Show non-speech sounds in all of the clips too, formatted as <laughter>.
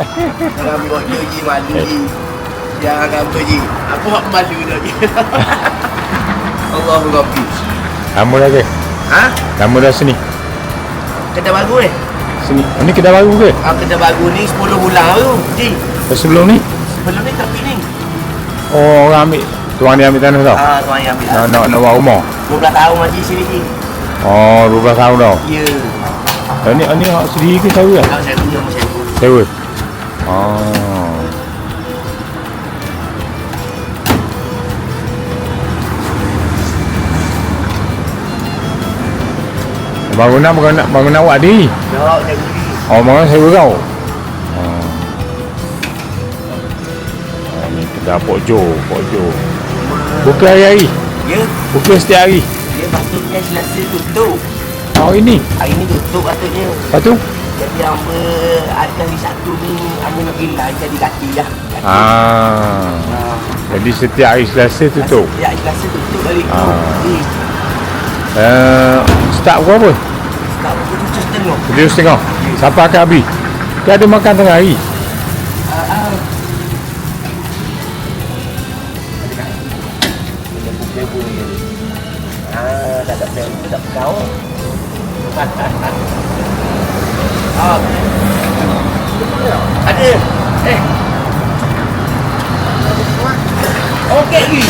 Jangan buat je je malu. Jangan apa je. Apa hak malu je. Allahu Rabbi. Lama dah ke? Ha? Lama dah sini. Kedai baru eh? Sini. Oh, ni kedai baru ke? Ah, kedai baru ni 10 bulan baru. Ji. Oh, sebelum ni? Sebelum ni tepi ni. Oh, orang ambil. Tuan dia ambil tanah tau. Ah, tuan yang ambil. Nak, nak, nak buat rumah. 12 tahun haji sini Ji. Oh, 12 tahun dah. Ya. Oh, ni, oh, ni hak sendiri ke sewa kan? Sama saya pun. Sewa. Oh. Bangunan bangunan bangunan awak ni. Tak, saya beli. Oh, bangunan sewa kau. Oh. Ni kedai Pok Jo, Pok Jo. Buka hari-hari. Ya. Buka setiap hari. Dia patutnya selasa tutup. Oh, ini. Hari ni tutup patutnya. Lepas tu? Jadi hamba hari hari Sabtu ni hamba nak gila jadi kaki lah. Kaki. Ah. Ah. Jadi setiap hari Selasa tutup. Ya, selasa tutup hari tu. Ah. Ni. Uh, start berapa? Tak pukul tujuh setengah. Tujuh setengah. Siapa akan habis? Dia ada makan tengah hari. Ah, ah. Pukul. Ah, tak ada plan, tak kau. <laughs> Ah. Ada. Eh. Okey.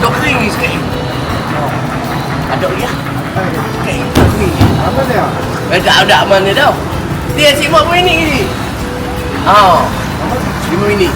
Dok kering ni sikit. Ada dia. Okey. Apa dia? Eh, tak ada mana tau. Dia asyik buat minit ni. Ha. Lima minit.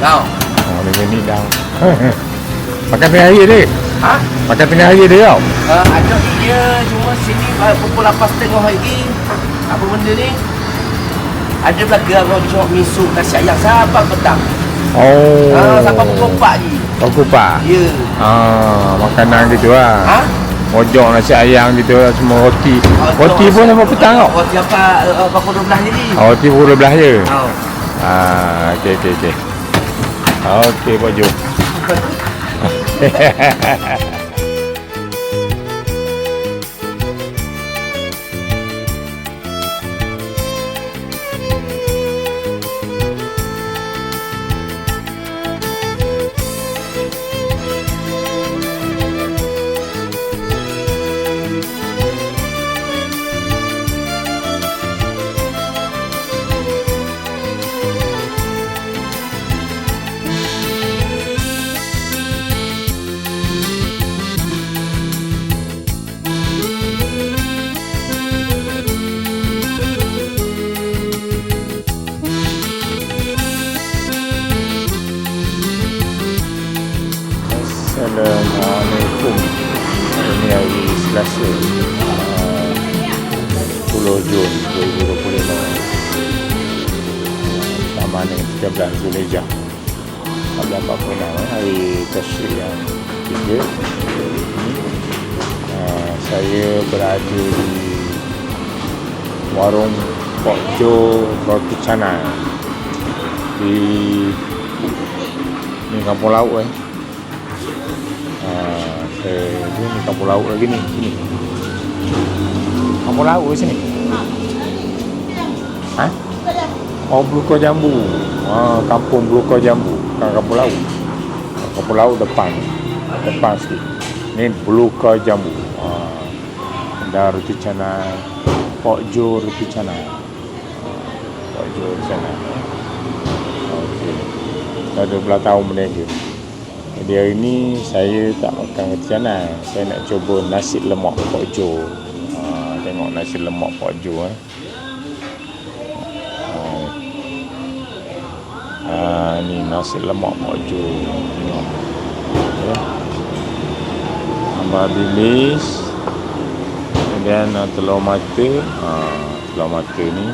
Tau. Oh, lima minit dah. makan tengah hari dia. Ha? Makan tengah hari dia tau. Uh, ada dia cuma sini uh, pukul 8.30 hari apa benda ni ada belaka orang cuma misuk nasi ayam sampai petang Oh. oh. uh, sampai pukul 4 je Oh, kupak. ya Ah, makanan gitu lah. ha? Mojok nasi ayam gitu lah, semua roti. Roti pun sampai petang tau. roti apa uh, pukul 12 jadi Oh, roti pukul 12 je. oh. Ah, okey okey okey. Okey, Pak Jo. Assalamualaikum. <laughs> <laughs> 2025. Sama ni 13 Zulhijjah. 1446 eh, hari ah, saya berada di warung Pok Roti Canai. Di ni kampung laut eh. Saya dia ni kampung laut lagi ni sini. Kampung laut sini ha? Oh Blukor Jambu. Ah, kampung Blukor Jambu. Bukan kampung laut. Kampung laut depan. Depan sikit. Ni Blukor Jambu. Ah, ada roti canai. Pok Jo roti canai. Ah, Pok Jo roti canai. Okey. Dah 12 tahun berniaga. Jadi hari ni saya tak makan roti canai. Saya nak cuba nasi lemak Pok Jo. Ha, tengok nasi lemak Pok Jo eh. Ha, ni nasi lemak Jo. Tengok. Ya. Sambal bilis. Kemudian uh, telur mata. Ha, telur mata ni.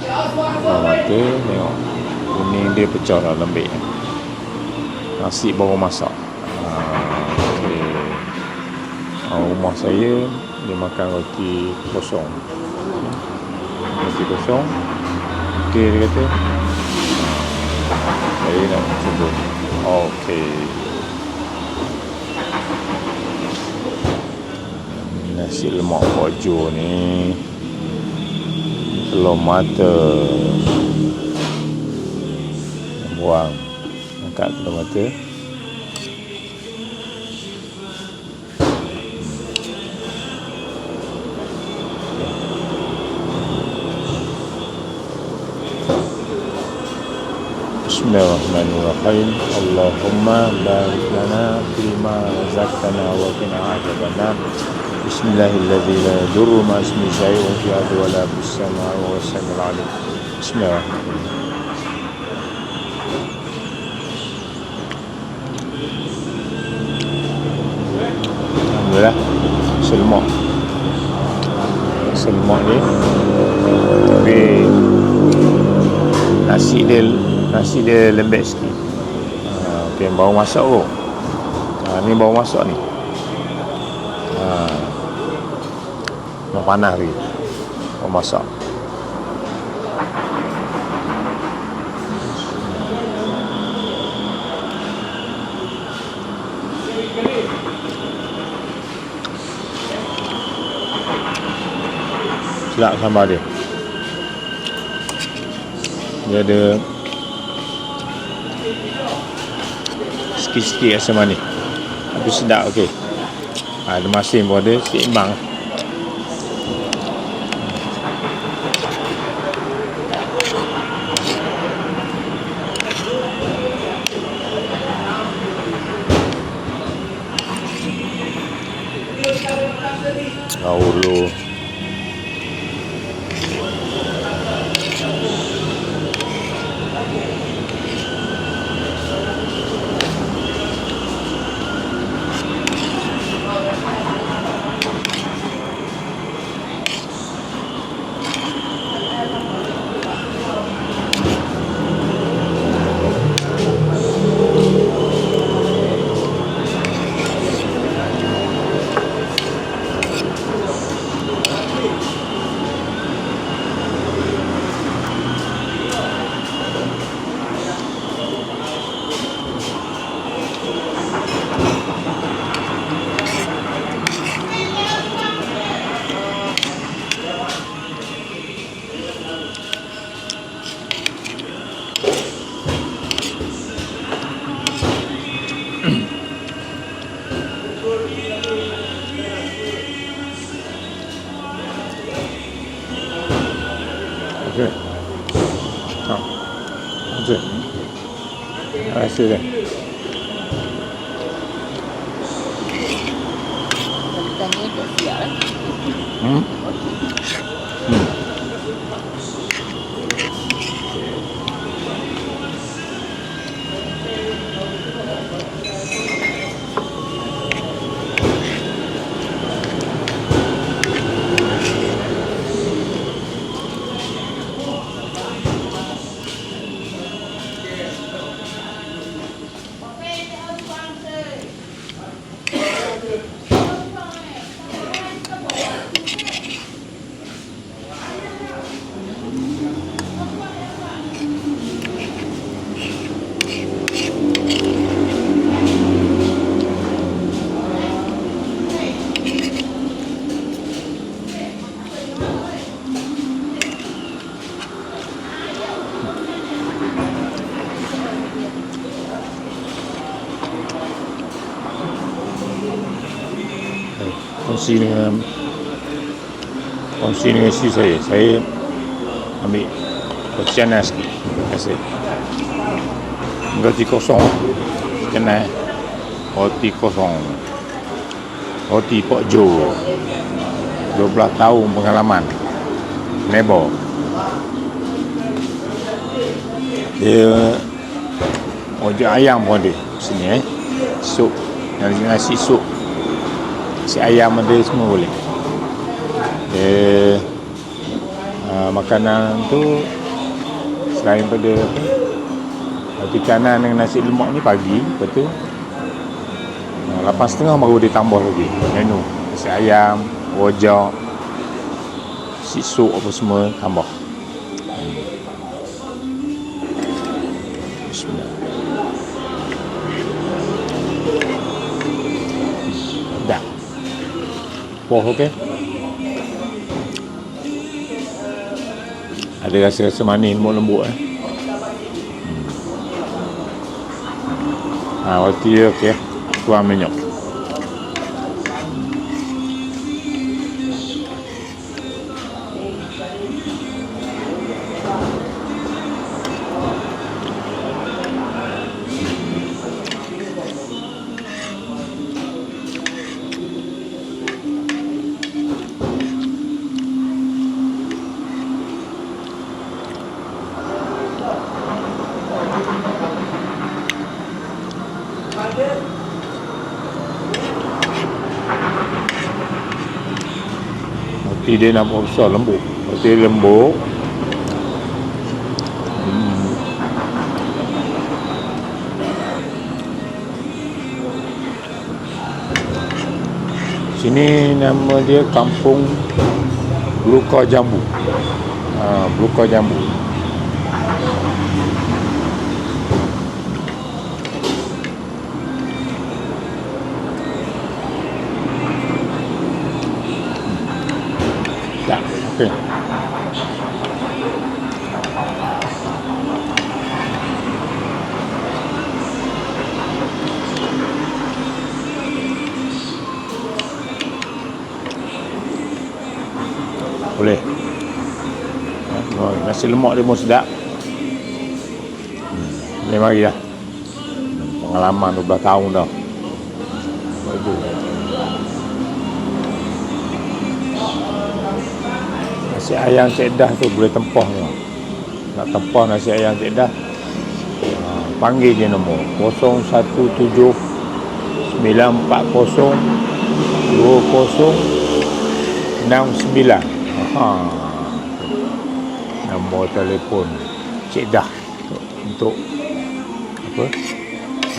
Telur mata tengok. Kuning dia pecah lah lembik. Nasi baru masak. Ha, okay. ha, rumah saya dia makan roti kosong. Roti kosong. Okey dia kata. Saya nak cuba. Okey. Nasi lemak pojo ni telur mata buang angkat kedua mata الله الرحمن الرحيم اللهم بارك لنا فيما رزقتنا وقنا عذاب النار بسم الله الذي لا يضر مع اسمه شيء وفي الأرض ولا في السماء وهو السميع العليم بسم الله الرحمن الرحيم Alhamdulillah. Selmok Selmok ni. Tapi Nasi dia Nasi dia lembek sikit. Ha, Okay baru masak tu ha, Ni baru masak ni. Ha, Nak panas lagi. Baru masak. Sedap sambal dia. Dia ada Sikit-sikit rasa manis. Tapi sedap okey. Ha, Ada masin pun ada Seimbang. Dahulu Okey. Ha. Okey. Terima kasih dia. Kongsi dengan Kongsi dengan isteri saya. Saya ambil Kesianan sikit. Terima kasih. Roti kosong. Kenal Roti kosong. Roti Pok Jo. 12 tahun pengalaman. Nebo. Dia Ojek ayam pun ada Sini eh. Sup. Nasi, sup ayam ada semua boleh. Dia uh, Makanan tu Selain pada apa kanan dengan nasi lemak ni pagi Lepas tu Lapan setengah baru dia tambah lagi. Menu Nasi ayam Rojak Nasi sup apa semua Tambah kuah okey. Ada rasa-rasa manis lembut lembut eh. Hmm. Ah, ha, waktu dia okey. Eh? Tuan minyak. Dia nampak besar lembut. Roti dia lembut. Hmm. Sini nama dia Kampung Bluka Jambu. Ha, Bluka Jambu. Tak, okey. Boleh. Oh, nasi lemak dia pun sedap. Hmm, Ni mari dah. Pengalaman 12 tahun dah. Nasi ayam Cik Dah tu boleh tempah ni. Nak tempah nasi ayam Cik Dah. Ha, panggil je nombor 017 940 20 69. Ha. Nombor telefon Cik Dah untuk, untuk apa?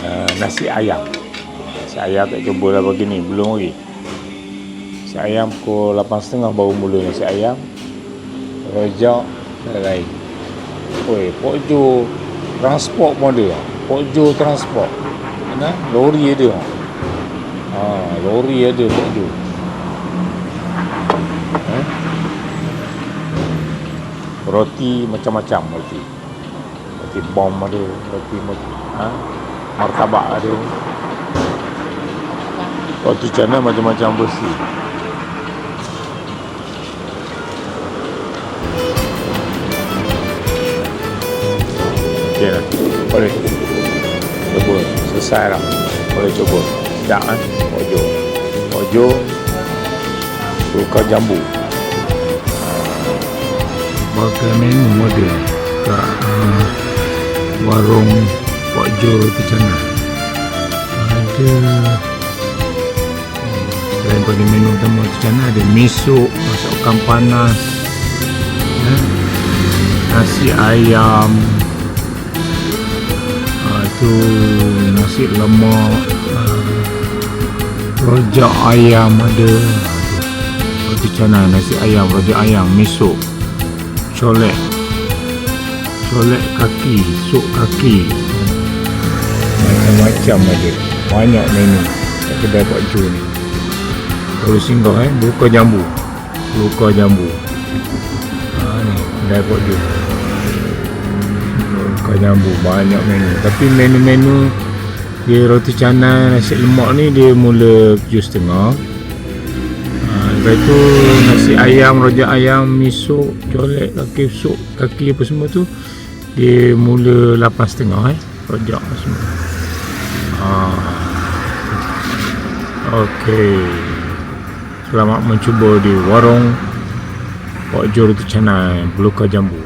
Uh, nasi ayam. Nasi ayam tak cuba lah begini, belum lagi. Nasi ayam pukul 8.30 baru mula nasi ayam. Rojak dan lain. Oi, Pokjo transport pun ada. Pokjo transport. Mana? Lori ada. Ha, lori ada Pokjo. Eh? Roti macam-macam roti. Roti bom ada, roti ha? martabak ada. Roti canai macam-macam versi. Okey lah. Boleh. Cuba. Selesai lah. Boleh cuba. Sedap kan? Ojo. Ojo. Suka jambu. Bagai menu kat uh, warung Pak Jo Roti Canai. Ada. Hmm, selain pada menu utama Roti Canai ada miso, masakan panas, eh, nasi ayam, uh, tu nasi lemak, uh, rojak ayam ada, roti canai, nasi ayam, rojak ayam, miso, colek. Colek kaki sup kaki. Macam-macam ada banyak menu. Kat kedai Pak Jo ni. Kalau singgah eh buka jambu. Buka jambu. Ha, ni kedai Pak Jo buka jambu banyak menu. Tapi menu-menu dia roti canai nasi lemak ni dia mula tujuh setengah Ha, lepas tu nasi ayam, rojak ayam, miso, colek, kaki sup, kaki apa semua tu dia mula 8.30 eh rojak semua. Ha. Okey. Selamat mencuba di warung Pak Jo Roti Canai, Beluka Jambu.